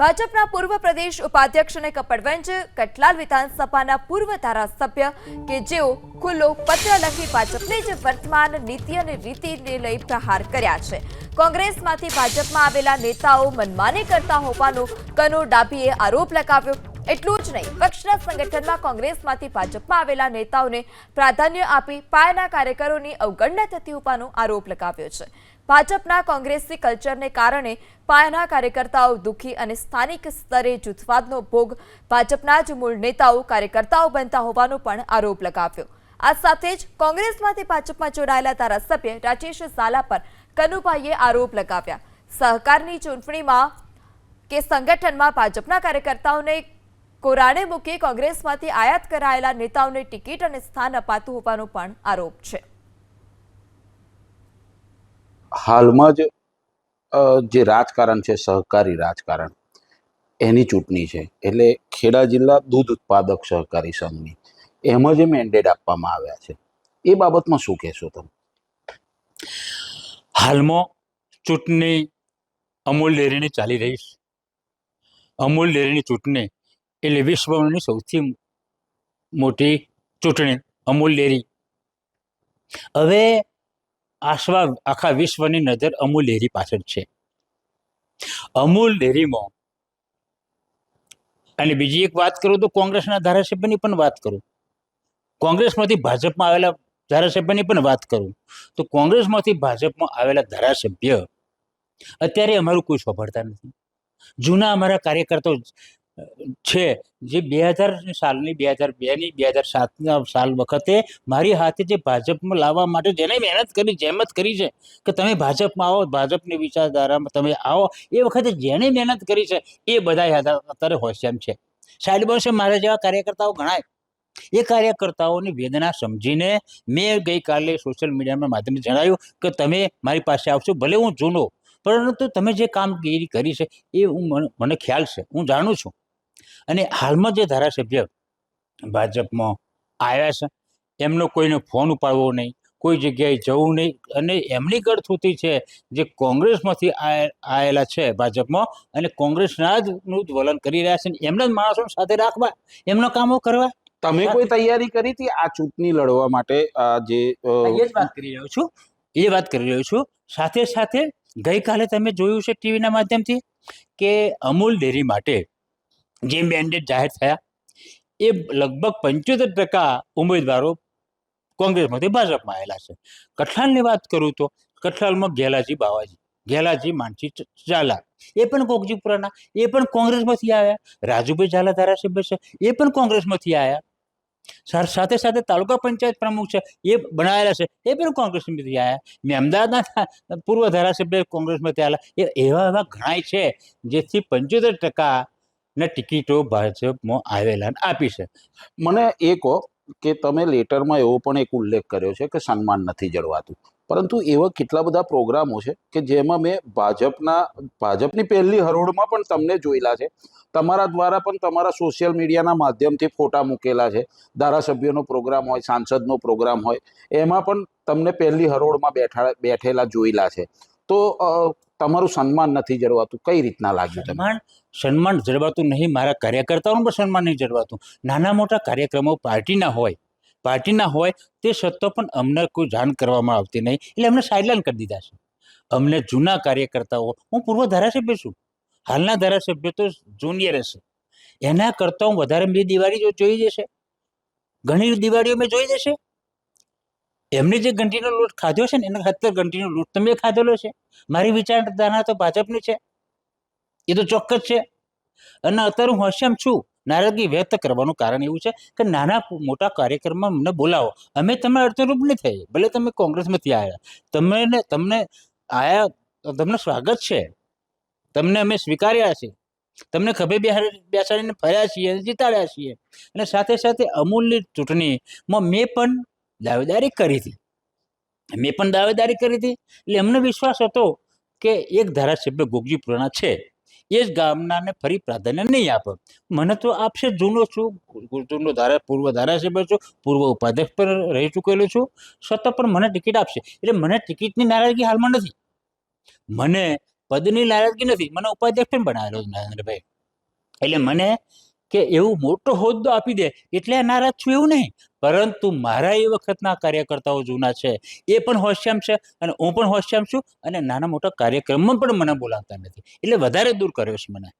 ભાજપના પૂર્વ પ્રદેશ ઉપાધ્યક્ષ અને કપડવંજ, કટલાલ વિધાનસભાના પૂર્વ ધારાસભ્ય કે જેઓ ખુલ્લો પત્ર લખી ભાજપની જ વર્તમાન નીતિ અને રીતિને લઈ પ્રહાર કર્યા છે. કોંગ્રેસમાંથી ભાજપમાં આવેલા નેતાઓ મનમાની કરતા હોવાનો કનુ ડાભીએ આરોપ લગાવ્યો. એટલું જ નહીં, પક્ષના સંગઠનમાં કોંગ્રેસમાંથી ભાજપમાં આવેલા નેતાઓને પ્રાધાન્ય આપી પાયાના કાર્યકરોની અવગણના થતી હોવાનો આરોપ લગાવ્યો છે. ભાજપના કોંગ્રેસી કલ્ચરને કારણે પાયાના કાર્યકર્તાઓ દુઃખી અને સ્થાનિક સ્તરે જૂથવાદનો ભોગ ભાજપના જ મૂળ નેતાઓ કાર્યકર્તાઓ બનતા હોવાનો પણ આરોપ લગાવ્યો. આ સાથે જ કોંગ્રેસમાંથી ભાજપમાં જોડાયેલા ધારાસભ્ય રાજેશ ઝાલા પર કનુભાઈએ આરોપ લગાવ્યા. સહકારની ચૂંટણીમાં કે સંગઠનમાં ભાજપના કાર્યકર્તાઓને કોરાણે મૂકી કોંગ્રેસમાંથી આયાત કરાયેલા નેતાઓને ટિકિટ અને સ્થાન અપાતું હોવાનો પણ આરોપ છે. હાલમાં જ જે રાજકારણ છે, સહકારી રાજકારણ, એની ચૂંટણી છે. એટલે ખેડા જિલ્લા દૂધ ઉત્પાદક સહકારી સંઘની, એમાં જે મેન્ડેટ આપવામાં આવ્યા છે. એ બાબતમાં શું કહેશો તમે? હાલમાં ચૂંટણી અમૂલ ડેરીની ચાલી રહી છે. અમૂલ ડેરીની ચૂંટણી એટલે વિશ્વની સૌથી મોટી ચૂંટણી, અમૂલ ડેરી. હવે આશવા આખા વિશ્વની નજર અમૂલ ડેરી પાછળ છે. અમૂલ ડેરીમાં અને બીજી એક વાત કરું તો કોંગ્રેસના ધારાસભ્યની પણ વાત કરું. કોંગ્રેસમાંથી ભાજપમાં આવેલા ધારાસભ્યની પણ વાત કરું. તો કોંગ્રેસમાંથી ભાજપમાં આવેલા ધારાસભ્ય અત્યારે અમારું કોઈ સાંભળતા નથી. જૂના અમારા કાર્યકર્તાઓ છે. જે બે હજાર સાલની, બે હજાર બેની, બે હજાર સાતના સાલ વખતે મારી હાથે જે ભાજપમાં લાવવા માટે જેને મહેનત કરી જહેમત કરી છે કે તમે ભાજપમાં આવો, ભાજપની વિચારધારામાં તમે આવો, એ વખતે જેણે મહેનત કરી છે, એ બધા અત્યારે હોશિયાર છે. સાઈડ બનશે મારા જેવા કાર્યકર્તાઓ ગણાય. એ કાર્યકર્તાઓની વેદના સમજીને મેં ગઈકાલે સોશિયલ મીડિયાના માધ્યમથી જણાવ્યું કે તમે મારી પાસે આવશો, ભલે હું જૂનો, પરંતુ તમે જે કામગીરી કરી છે, એ હું મને ખ્યાલ છે, હું જાણું છું. અને હાલમાં જે ધારાસભ્ય ભાજપમાં આવ્યા છે એમનો કોઈને ફોન ઉપાડવો નહીં કોઈ જગ્યાએ જવું નહીં અને એમની ગળથૂતી છે જે કોંગ્રેસમાંથી આવેલા છે ભાજપમાં અને કોંગ્રેસના જ નું જ વલણ કરી રહ્યા છે એમના જ માણસો સાથે રાખવા એમના કામો કરવા. તમે કોઈ તૈયારી કરી હતી આ ચૂંટણી લડવા માટે આ જે એ જ વાત કરી રહ્યો છું. એ વાત કરી રહ્યો છું. સાથે સાથે ગઈકાલે તમે જોયું છે ટીવીના માધ્યમથી કે અમૂલ ડેરી માટે જે મેન્ડેટ જાહેર થયા, એ લગભગ પંચોતેર ટકા ઉમેદવારો કોંગ્રેસમાંથી ભાજપમાં આવેલા છે. કઠલાલની વાત કરું તો કઠલાલમાં ગેલાજી બાવાજી ગેલાજી માનસી ઝાલા, એ પણ કોકજીપુરાના, એ પણ કોંગ્રેસમાંથી આવ્યા. રાજુભાઈ ઝાલા ધારાસભ્ય છે, એ પણ કોંગ્રેસમાંથી આવ્યા. સર સાથે સાથે તાલુકા પંચાયત પ્રમુખ છે, એ બનાવેલા છે, એ પણ કોંગ્રેસમાંથી આવ્યા. મેં અમદાવાદના પૂર્વ ધારાસભ્ય કોંગ્રેસમાંથી આવેલા. એ એવા એવા ઘણાય છે, જેથી પંચોતેર ટકા ને ટિકિટો ભાજપમાં આવેલા આપી છે. મને એ કહો કે તમે લેટરમાં એવો પણ એક ઉલ્લેખ કર્યો છે કે સન્માન નથી જળવાતું. પરંતુ એવા કેટલા બધા પ્રોગ્રામો છે કે જેમાં મેં ભાજપના, ભાજપની પહેલી હરોળમાં પણ તમને જોયેલા છે. તમારા દ્વારા પણ તમારા સોશિયલ મીડિયાના માધ્યમથી ફોટા મૂકેલા છે. ધારાસભ્યનો પ્રોગ્રામ હોય, સાંસદનો પ્રોગ્રામ હોય, એમાં પણ તમને પહેલી હરોળમાં બેઠા, બેઠેલા જોયેલા છે. તો તમારું સન્માન નથી જળવાતું. કઈ રીતના લાગ્યું તમને? સન્માન જળવાતું નહીં. મારા કાર્યકર્તાઓનું પણ સન્માન નહીં જળવાતું. નાના મોટા કાર્યક્રમો પાર્ટીના હોય પાર્ટીના હોય, તે સત્તો પણ અમને કોઈ જાણ કરવામાં આવતી નહીં. એટલે અમને સાઇડલાઇન કરી દીધા છે. અમને જૂના કાર્યકર્તાઓ, હું પૂર્વ ધારાસભ્ય છું. હાલના ધારાસભ્ય તો જુનિયર હશે. એના કરતાં હું વધારે બે દિવાળી જોઈ જશે. ઘણી દિવાળીઓ મેં જોઈ જશે. એમને જે ઘંટીનો લોટ ખાધો છે ને, એના સત્તર ઘંટીનો લોટ તમે ખાધેલો છે? મારી વિચારધારા તો ભાજપની છે. એ તો ચોક્કસ છે. અને અત્યારે હું હશ્યમ છું. નારાજગી વ્યક્ત કરવાનું કારણ એવું છે કે નાના મોટા કાર્યક્રમમાં અમને બોલાવો. અમે તમે અડચણરૂપ નહીં થઈ ભલે તમે કોંગ્રેસમાંથી આવ્યા તમને તમને આયા, તમને સ્વાગત છે. તમને અમે સ્વીકાર્યા છે તમને ખભે બેહાડી બેસાડીને ફર્યા છીએ, જીતાડ્યા છીએ. અને સાથે સાથે અમૂલની ચૂંટણીમાં મેં પણ દાવેદારી કરી હતી. મેં પણ દાવેદારી કરી હતી. એટલે એમને વિશ્વાસ હતો કે એક ધારાસભ્ય ગોગજીપુરાના છે. એ જ ગામનાને ફરી પ્રાધાન્ય નહીં આપે. મને તો આપશે જૂનો છું. જૂનો ધારા, પૂર્વ ધારાસભ્ય છું. પૂર્વ ઉપાધ્યક્ષ પર રહી ચૂકેલો છું. છતાં પણ મને ટિકિટ આપશે. એટલે મને ટિકિટની નારાજગી હાલમાં નથી. મને પદની નારાજગી નથી. મને ઉપાધ્યક્ષ પણ બનાવેલો નરેન્દ્રભાઈ. એટલે મને કે એવું મોટો હોદ્દો આપી દે. એટલે નારાજ છું એવું નહીં. પરંતુ મારા એ વખતના કાર્યકર્તાઓ જૂના છે, એ પણ હોશિયામ છે અને હું પણ હોશિયામ છું અને નાના મોટા કાર્યક્રમમાં પણ મને બોલાવતા નથી. એટલે વધારે દૂર કર્યો છે મને.